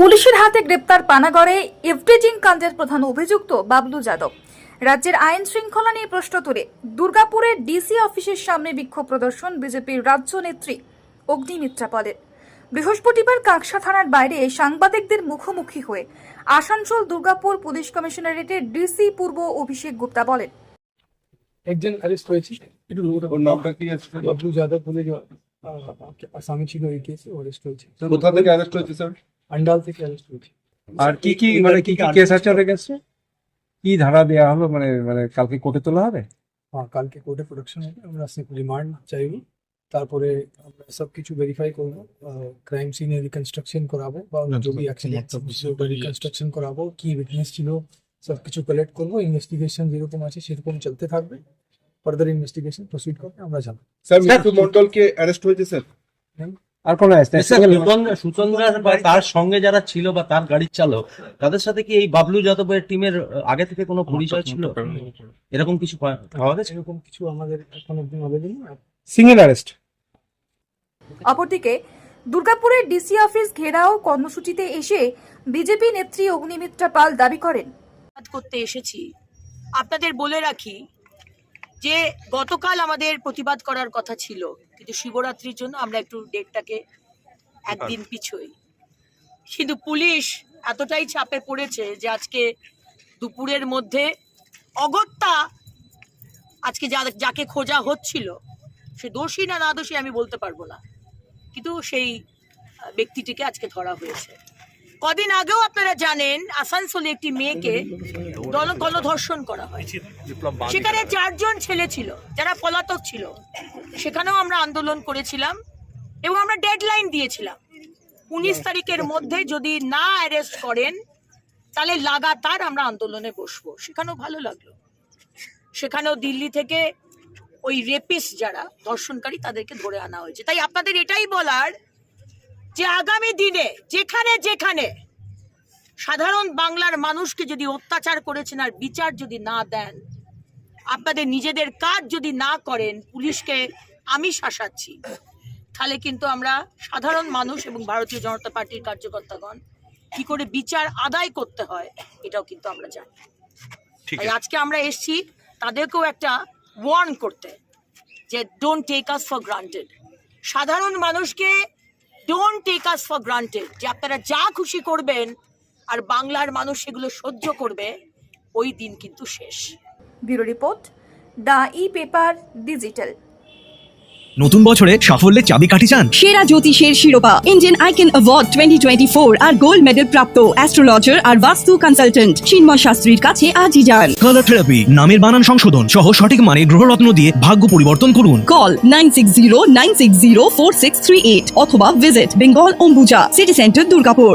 পুলিশের হাতে গ্রেপ্তার পানাগড়ে ইভটিজিং কাণ্ডের প্রধান অভিযুক্ত বাবলু যাদব। রাজ্যের আইন শৃঙ্খলা নিয়ে প্রশ্ন তুলে দুর্গাপুরের ডিসি অফিসের সামনে বিক্ষোভ প্রদর্শন বিজেপির রাজ্য নেত্রী অগ্নিমিত্রা পলের। বৃহস্পতিবার কাকসা থানার বাইরে সাংবাদিকদের মুখোমুখি হয়ে আসানসোল দুর্গাপুর পুলিশ কমিশনারেটের ডিসি পূর্ব অভিষেক গুপ্তা বলেন। একজন অ্যারেস্ট হয়েছে। একটু ওর নামটা কি আছে? বাবলু যাদব বলে যে আসামি ছিল এই কেসে অ্যারেস্ট হয়েছে। কোথা থেকে অ্যারেস্ট হয়েছে স্যার আন্ডাল থেকে আর কি কি মানে কি কি কেস আছে কাছে কি ধারা দেওয়া হলো? মানে মানে কালকে কোর্টে তোলা হবে? হ্যাঁ কালকে কোর্টে প্রোডাকশন হবে। আমরা রিমান্ড চাইব। তারপরে আমরা সব কিছু ভেরিফাই করব। ক্রাইম সিনে রিকনস্ট্রাকশন করাবো বা जो भी অ্যাক্সিডেন্ট রিকনস্ট্রাকশন করাবো কি উইটনেস ছিল সব কিছু কালেক্ট করব। ইনভেস্টিগেশন যেরকম আছে সেরকম চলতে থাকবে। ফার্দার ইনভেস্টিগেশন প্রসিড করবে আমরা জানব স্যার মিঠু মন্ডল কে অ্যারেস্ট হয়েছে স্যার আর কোন বা তার সঙ্গে যারা ছিল বা তার গাড়ির চালক তাদের সাথে কি এই বাবলু যাদবের টিমের আগে থেকে কোনো পরিচয় ছিল? এরকম কিছু পাওয়া গেছে? এরকম কিছু আমাদের এখন অব্দি নলেজ সিঙ্গেল অ্যারেস্ট। অপরদিকে দুর্গাপুরের ডিসি অফিস ঘেরাও কর্মসূচিতে এসে বিজেপি নেত্রী অগ্নিমিত্রা পাল দাবি করেন। করতে এসেছি। আপনাদের বলে রাখি যে গতকাল আমাদের প্রতিবাদ করার কথা ছিল কিন্তু শিবরাত্রির জন্য আমরা একটু ডেটটাকে একদিন পিছোই। কিন্তু পুলিশ এতটাই চাপে পড়েছে যে আজকে দুপুরের মধ্যে অগত্যা আজকে যা- যাকে খোঁজা হচ্ছিল সে দোষী না না দোষী আমি বলতে পারব না। কিন্তু সেই ব্যক্তিটিকে আজকে ধরা হয়েছে। কদিন আগেও আপনারা জানেন আসানসোলে একটি মেয়েকে গণ গণধর্ষণ করা হয়। সেখানে চারজন ছেলে ছিল যারা পলাতক ছিল। সেখানেও আমরা আন্দোলন করেছিলাম এবং আমরা ডেডলাইন দিয়েছিলাম। উনিশ তারিখের মধ্যে যদি না অ্যারেস্ট করেন তাহলে লাগাতার আমরা আন্দোলনে বসবো। সেখানেও ভালো লাগল। সেখানেও দিল্লি থেকে ওই রেপিস্ট যারা ধর্ষণকারী তাদেরকে ধরে আনা হয়েছে। তাই আপনাদের এটাই বলার যে আগামী দিনে যেখানে যেখানে সাধারণ বাংলার মানুষকে যদি অত্যাচার করেছেন আর বিচার যদি না দেন আপনাদের নিজেদের কাজ যদি না করেন পুলিশকে আমি শাসাচ্ছি। তাহলে কিন্তু আমরা সাধারণ মানুষ এবং ভারতীয় জনতা পার্টির কার্যকর্তাগণ কি করে বিচার আদায় করতে হয় এটাও কিন্তু আমরা জানি। তাই আজকে আমরা এসছি তাদেরকেও একটা ওয়ার্ন করতে যে don't take us for granted সাধারণ মানুষকে don't take us for granted যে আপনারা যা খুশি করবেন আর বাংলার মানুষ সেগুলো সহ্য করবে ওই দিন কিন্তু শেষ। Bureau report the e paper digital. নতুন বছরে সাফল্যের চাবি চাবিকাঠি চান? সেরা জ্যোতিষের শিরোপা Indian icon award twenty twenty four আর গোল্ড মেডেল প্রাপ্ত অ্যাস্ট্রোলজার আর বাস্তু কনসালটেন্ট চিন্ময় শাস্ত্রীর কাছে আজই যান। কালার থেরাপি নামের বানান সংশোধন সহ সঠিক মানে গ্রহরত্ন দিয়ে ভাগ্য পরিবর্তন করুন। Call nine six zero nine six zero four six three eight অথবা visit Bengal Ambuja city centre Durgapur